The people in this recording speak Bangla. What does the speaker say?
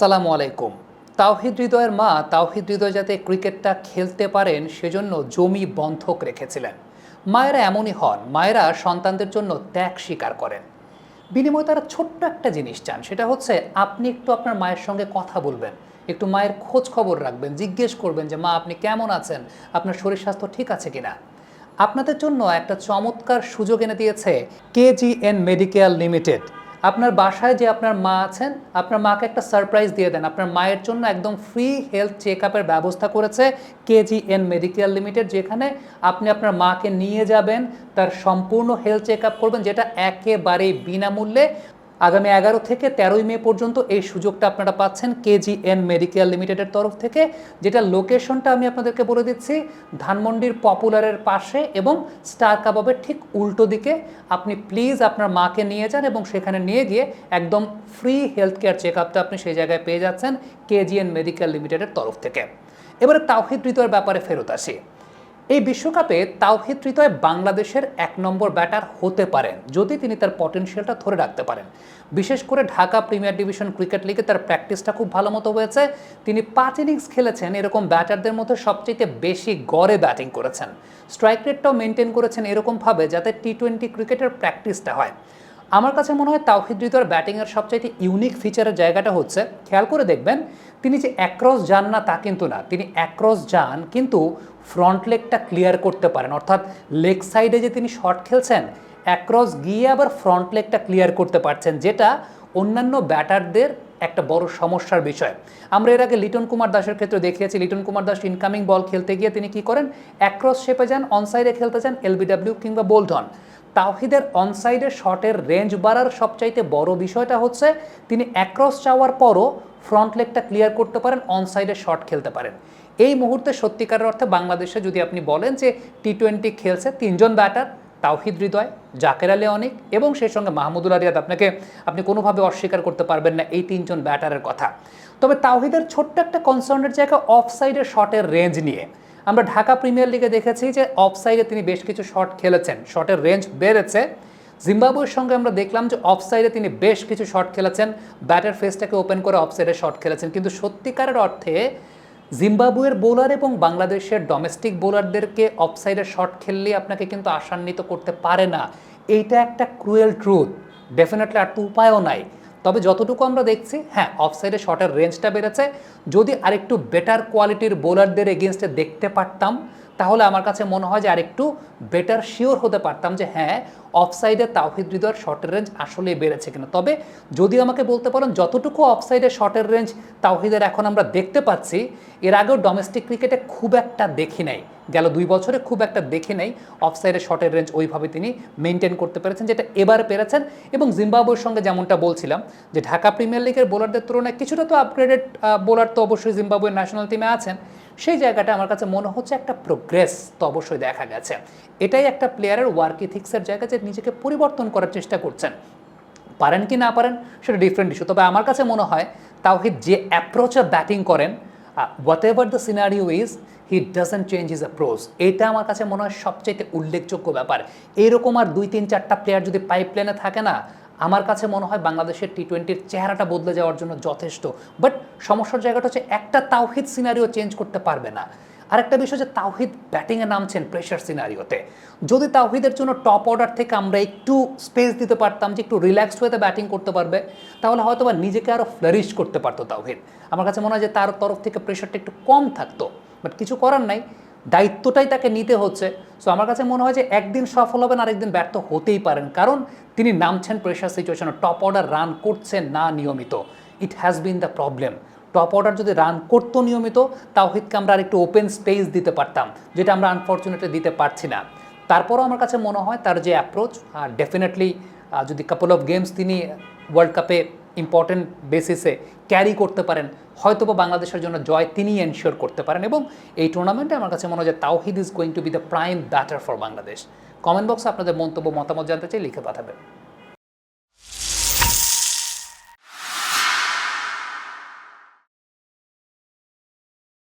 আসসালামু আলাইকুম। তাওহিদ হৃদয়ের মা তাওহিদ হৃদয় যাতে ক্রিকেটটা খেলতে পারেন, সেজন্য জমি বন্ধক রেখেছিলেন। মায়েরা এমনই হন, মায়েরা সন্তানদের জন্য ত্যাগ স্বীকার করেন। বিনিময়ে তারা ছোট্ট একটা জিনিস চান, সেটা হচ্ছে আপনি একটু আপনার মায়ের সঙ্গে কথা বলবেন, একটু মায়ের খোঁজ খবর রাখবেন, জিজ্ঞেস করবেন যে, মা, আপনি কেমন আছেন? আপনার শরীর স্বাস্থ্য ঠিক আছে কিনা? আপনাদের জন্য একটা চমৎকার সুযোগ এনে দিয়েছে কেজিএন মেডিকেল লিমিটেড। আপনার বাসায় যে আপনার মা আছেন, আপনার মাকে একটা সারপ্রাইজ দিয়ে দেন। আপনার মায়ের জন্য একদম ফ্রি হেলথ চেক আপের ব্যবস্থা করেছে কেজিএন মেডিকেল লিমিটেড যেখানে আপনি আপনার মাকে নিয়ে যাবেন, তার সম্পূর্ণ হেলথ চেক আপ করবেন, যেটা একেবারেই বিনামূল্যে। আগামী এগারো থেকে তেরোই মে পর্যন্ত এই সুযোগটা আপনারা পাচ্ছেন কেজিএন মেডিকেল লিমিটেডের তরফ থেকে যেটা লোকেশনটা আমি আপনাদেরকে বলে দিচ্ছি, ধানমন্ডির পপুলারের পাশে এবং স্টার কাবাবের ঠিক উল্টো দিকে। আপনি প্লিজ আপনার মাকে নিয়ে যান এবং সেখানে নিয়ে গিয়ে একদম ফ্রি হেলথ কেয়ার চেক আপটা আপনি সেই জায়গায় পেয়ে যাচ্ছেন কেজিএন মেডিকেল লিমিটেডের তরফ থেকে। এবারে তাওহিদ হৃদয়ের ব্যাপারে ফেরত আসি। এই বিশ্বকাপে তাওহিদ হৃদয় বাংলাদেশের এক নম্বর ব্যাটার হতে পারেন, যদি তিনি তার পটেনশিয়ালটা ধরে রাখতে পারেন। বিশেষ করে ঢাকা প্রিমিয়ার ডিভিশন ক্রিকেট লিগে তার প্র্যাকটিসটা খুব ভালো মতো হয়েছে। তিনি পাঁচ ইনিংস খেলেছেন, এরকম ব্যাটারদের মধ্যে সবচেয়ে বেশি গড়ে ব্যাটিং করেছেন। স্ট্রাইক রেটটাও মেনটেন করেছেন এরকমভাবে যাতে টি টোয়েন্টি ক্রিকেটের প্র্যাকটিসটা হয়। আমার কাছে মনে হয় তাওহিদ হৃদয়ের ব্যাটিংয়ের সবচাইতে ইউনিক ফিচারের জায়গাটা হচ্ছে, খেয়াল করে দেখবেন, তিনি যে অ্যাক্রস যান না তা কিন্তু না। তিনি অ্যাক্রস যান, কিন্তু ফ্রন্ট লেগটা ক্লিয়ার করতে পারেন। অর্থাৎ লেগ সাইডে যে তিনি শট খেলছেন অ্যাক্রস গিয়ে আবার ফ্রন্ট লেগটা ক্লিয়ার করতে পারছেন, যেটা অন্যান্য ব্যাটারদের একটা বড় সমস্যার বিষয়। আমরা এর আগে লিটন কুমার দাসের ক্ষেত্রে দেখিয়েছি, লিটন কুমার দাস ইনকামিং বল খেলতে গিয়ে তিনি কি করেন? অ্যাক্রস শেপে যান অনসাইডে খেলতে যান এলবিডাব্লিউ কিংবা বোল্টন তাওহিদের অনসাইডে শটের রেঞ্জ বাড়ার সবচাইতে বড় বিষয়টা হচ্ছে, তিনি অ্যাক্রস চাওয়ার পরও ফ্রন্ট লেগটা ক্লিয়ার করতে পারেন অনসাইডে শট খেলতে পারেন। এই মুহূর্তে সত্যিকারের অর্থে বাংলাদেশে যদি আপনি বলেন যে টি টোয়েন্টি খেলছে তিনজন ব্যাটার তাওহিদ হৃদয়, জাকের আলী অনেক এবং সেই সঙ্গে মাহমুদুল আরিয়াদ আপনাকে আপনি কোনোভাবে অস্বীকার করতে পারবেন না এই তিনজন ব্যাটারের কথা। তবে তাওহিদের ছোট্ট একটা কনসার্নের জায়গা অফ সাইডের শটের রেঞ্জ নিয়ে। আমরা ঢাকা প্রিমিয়ার লিগে দেখেছি যে অফ সাইডে তিনি বেশ কিছু শট খেলেছেন। শটের রেঞ্জ বেড়েছে। জিম্বাবুয়ের সঙ্গে আমরা দেখলাম যে অফ সাইডে তিনি বেশ কিছু শট খেলেছেন। ব্যাটার ফেসটাকে ওপেন করে অফ সাইডে শট খেলেছেন। কিন্তু সত্যিকারের অর্থে জিম্বাবুয়ের বোলার এবং বাংলাদেশের ডোমেস্টিক বোলারদেরকে অফসাইডে শট খেললে আপনাকে কিন্তু আশান্বিত করতে পারে না। এইটা একটা ক্রুয়েল ট্রুথ ডেফিনেটলি আর তো উপায়ও নাই। তবে যতটুকু আমরা দেখছি হ্যাঁ অফসাইডে শটের রেঞ্জটা বেড়েছে। যদি আরেকটু বেটার কোয়ালিটির বোলারদের এগেনস্টে দেখতে পারতাম, তাহলে আমার কাছে মনে হয় যে আরেকটু বেটার শিওর হতে পারতাম যে হ্যাঁ অফসাইডে তাওহিদ হৃদয়ের শটের রেঞ্জ আসলেই বেড়েছে কিনা। তবে যদি আমাকে বলতে পারেন, যতটুকু অফসাইডে শটের রেঞ্জ তাওহিদের এখন আমরা দেখতে পাচ্ছি, এর আগেও ডোমেস্টিক ক্রিকেটে খুব একটা দেখি নাই। গেল দুই বছরে খুব একটা দেখে নেই। অফসাইডে শটের রেঞ্জ ওইভাবে তিনি মেনটেন করতে পেরেছেন, যেটা এবার পেরেছেন। এবং জিম্বাবুয়ের সঙ্গে যেমনটা বলছিলাম, যে ঢাকা প্রিমিয়ার লিগের বোলারদের তুলনায় কিছুটা তো আপগ্রেডেড বোলার তো অবশ্যই জিম্বাবুয়ের ন্যাশনাল টিমে আছেন। সেই জায়গাটা আমার কাছে মনে হচ্ছে একটা প্রোগ্রেস তো অবশ্যই দেখা গেছে। এটাই একটা প্লেয়ারের ওয়ার্ক ইথিক্সের জায়গা যে নিজেকে পরিবর্তন করার চেষ্টা করছেন। পারেন কি না পারেন, সেটা ডিফারেন্ট ইস্যু তবে আমার কাছে মনে হয়, তাওহিদ যে অ্যাপ্রোচে ব্যাটিং করেন whatever the scenario is he doesn't change is approach এটা আমার কাছে মনে হয় সবচেয়ে উল্লেখযোগ্য ব্যাপার। এরকম আর দুই তিন চারটা প্লেয়ার যদি পাইপ লাইনে থাকে না, আমার কাছে মনে হয় বাংলাদেশের টি টোয়েন্টির চেহারাটা বদলে যাওয়ার জন্য যথেষ্ট। বাট সমস্যার জায়গাটা হচ্ছে একটা তাওহিদ সিনারিও চেঞ্জ করতে পারবে না। আরেকটা বিষয় যে তাওহিদ ব্যাটিংয়ে নামছেন প্রেশার সিনারিওতে যদি তাওহিদের জন্য টপ অর্ডার থেকে আমরা একটু স্পেস দিতে পারতাম যে একটু রিল্যাক্স ওয়েতে ব্যাটিং করতে পারবে, তাহলে হয়তো বা নিজেকে আরও ফ্লারিশ করতে পারতো তাওহিদ। আমার কাছে মনে হয় যে তার তরফ থেকে প্রেশারটা একটু কম থাকতো বাট কিছু করার নাই, দায়িত্বটাই তাকে নিতে হচ্ছে। সো আমার কাছে মনে হয় যে একদিন সফল হবেন, আরেকদিন ব্যর্থ হতেই পারেন, কারণ তিনি নামছেন প্রেশার সিচুয়েশনে টপ অর্ডার রান করছেন না নিয়মিত। It has been the problem top order যদি রান করতো নিয়মিত, তাওহিদকে আমরা আরেকটু ওপেন স্পেস দিতে পারতাম, যেটা আমরা আনফর্চুনেটলি দিতে পারছি না। তারপরও আমার কাছে মনে হয় তার যে অ্যাপ্রোচ ডেফিনেটলি যদি কাপল অফ গেমস তিনি ওয়ার্ল্ড কাপে ইম্পর্টেন্ট বেসিসে ক্যারি করতে পারেন হয়তো বা বাংলাদেশের জন্য জয় তিনি এনশিওর করতে পারেন এবং এই টুর্নামেন্টে আমার কাছে মনে হয় যে Towhid is going to be the prime batter for Bangladesh. Comment বক্সে আপনাদের মন্তব্য, মতামত জানতে চাই লিখে পাঠাবেন।